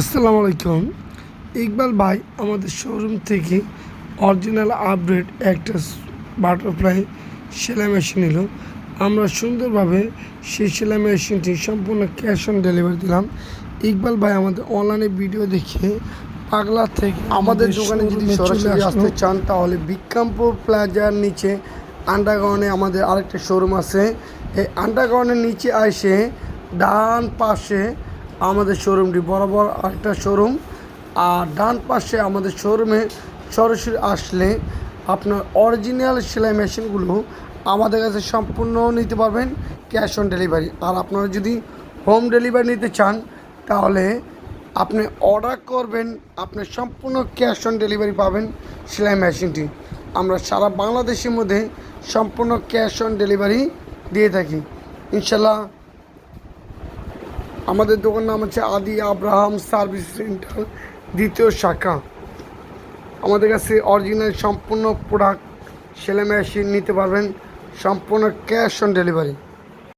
আসসালামু আলাইকুম। ইকবাল ভাই আমাদের শোরুম থেকে অরিজিনাল আপডেট একটা বাটারফ্লাই সেলাই মেশিন নিল। আমরা সুন্দরভাবে সেই সেলাই মেশিনটি সম্পূর্ণ ক্যাশ অন ডেলিভারি দিলাম। ইকবাল ভাই আমাদের অনলাইনে ভিডিও দেখে পাগলা থেকে আমাদের দোকানে যদি সরাসরি আসতে চান তাহলে বিক্রমপুর প্লাজার নিচে আন্ডারগ্রাউন্ডে আমাদের আরেকটা শোরুম আছে। এই আন্ডারগ্রাউন্ডের নিচে এসে ডান পাশে আমাদের শোরুমটি বরাবর আরেকটা শোরুম আর ডান পাশে আমাদের শোরুমে সরাসরি আসলে আপনার অরিজিনাল সেলাই মেশিনগুলো আমাদের কাছে সম্পূর্ণ নিতে পারবেন ক্যাশ অন ডেলিভারি আর আপনারা যদি হোম ডেলিভারি নিতে চান, তাহলে আপনি অর্ডার করবেন, আপনি সম্পূর্ণ ক্যাশ অন ডেলিভারি পাবেন সেলাই মেশিনটি আমরা সারা বাংলাদেশের মধ্যে সম্পূর্ণ ক্যাশ অন ডেলিভারি দিয়ে থাকি। ইনশাল্লাহ আমাদের দোকান নাম হচ্ছে আদি আব্রাহাম সার্ভিস সেন্টার, দ্বিতীয় শাখা। আমাদের কাছে অরিজিনাল সম্পূর্ণ প্রোডাক্ট সেলে মেশিন নিতে পারবেন, সম্পূর্ণ ক্যাশ অন ডেলিভারি